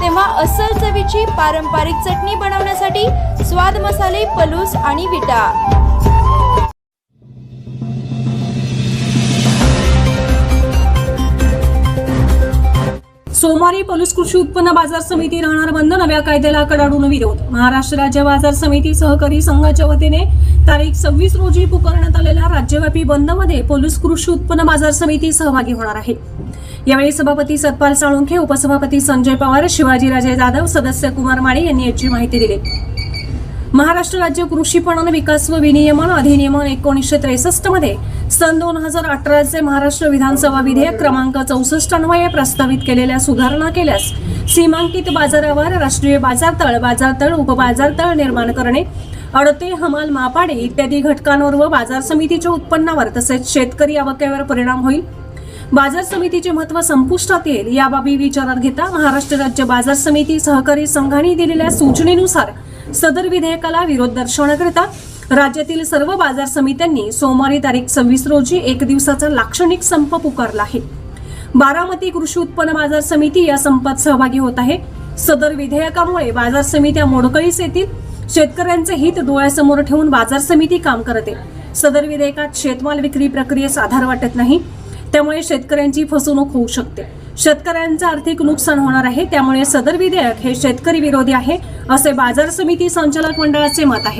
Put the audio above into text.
तेव्हा अस्सल चवीची पारंपरिक चटणी बनवण्यासाठी स्वाद मसाले पलूस आणि विटा. सोमवारी पलूस कृषी उत्पन्न बाजार समिती राहणार बंद. नव्या कायद्याला कडाडून विरोध. महाराष्ट्र राज्य बाजार समिती सहकारी संघाच्या वतीने तारीख सव्वीस रोजी पुकारण्यात आलेल्या राज्यव्यापी बंदमध्ये पोलीस कृषी उत्पन्न बाजार समिती सहभागी होणार आहे. यावेळी सभापती सतपाल साळुंखे उपसभापती संजय पवार शिवाजीराजे जाधव सदस्य कुमार माळी यांनी याची माहिती दिली. महाराष्ट्र राज्य कृषी पणन विकास व विनियमन अधिनियमन एकोणीसशे त्रेसष्टमध्ये सन दोन हजार अठराचे महाराष्ट्र विधानसभा विधेयक क्रमांक चौसष्ट अन्वये प्रस्तावित केलेल्या सुधारणा केल्यास सीमांकित बाजारावर राष्ट्रीय बाजारतळ बाजारतळ उपबाजारतळ निर्माण करणे अडते हमाल मापाडे इत्यादी घटकांवर व बाजार समितीच्या उत्पन्नावर तसेच शेतकरी आवकेवर परिणाम होईल. बाजार समितीचे महत्त्व संपुष्टात येईल या बाबी विचारात घेता महाराष्ट्र राज्य बाजार समिती सहकारी संघाने दिलेल्या सूचनेनुसार सदर विधेयकाला विरोध दर्शवण्याकरिता राज्यातील सर्व बाजार समित्यांनी सोमवारी तारीख सव्वीस रोजी एक दिवसाचा लाक्षणिक संप पुकारला आहे. बारामती कृषी उत्पन्न बाजार समिती या संपात सहभागी होत आहे. सदर विधेयकामुळे बाजार समित्या मोडकळीस येतील. शेतकऱ्यांचे हित डोळ्यासमोर ठेवून बाजार समिती काम करते. सदर विधेयकात शेतमाल विक्री प्रक्रियेस आधार वाटत नाही. त्यामुळे शेतकऱ्यांची फसवणूक होऊ शकते. शेतकऱ्यांचं आर्थिक नुकसान होणार आहे त्यामुळे सदर विधेयक हे शेतकरी विरोधी आहे असे बाजार समिती संचालक मंडळाचे मत आहे.